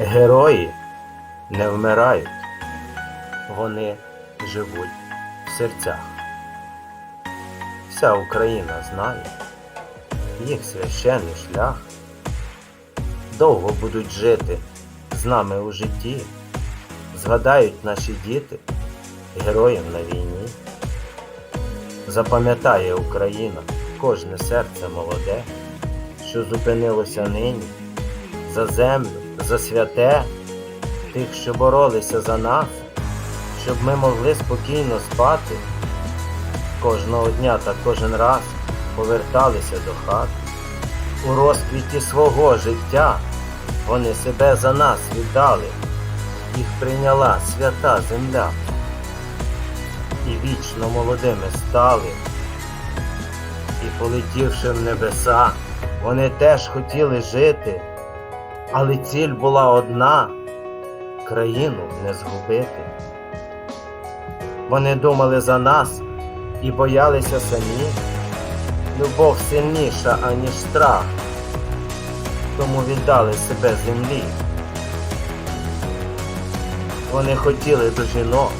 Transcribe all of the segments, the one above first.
Герої не вмирають, вони живуть в серцях. Вся Україна знає їх священний шлях. Довго будуть жити з нами у житті, згадають наші діти героям на війні. Запам'ятає Україна кожне серце молоде, що зупинилося нині за землю, за святе, тих, що боролися за нас, щоб ми могли спокійно спати. Кожного дня та кожен раз поверталися до хати. У розквіті свого життя вони себе за нас віддали, їх прийняла свята земля. І вічно молодими стали. І полетівши в небеса, вони теж хотіли жити, але ціль була одна країну не згубити. Вони думали за нас і боялися самі. Любов сильніша, аніж страх, тому віддали себе землі. Вони хотіли до жінок,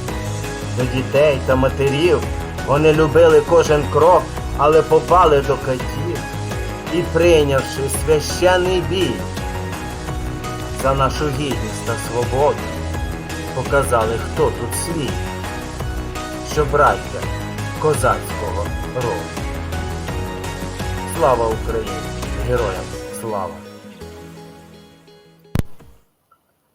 до дітей та матерів. Вони любили кожен крок, але попали до катів і прийнявши священний бій за нашу гідність та свободу, показали, хто тут свій, що браття козацького роду. Слава Україні! Героям слава!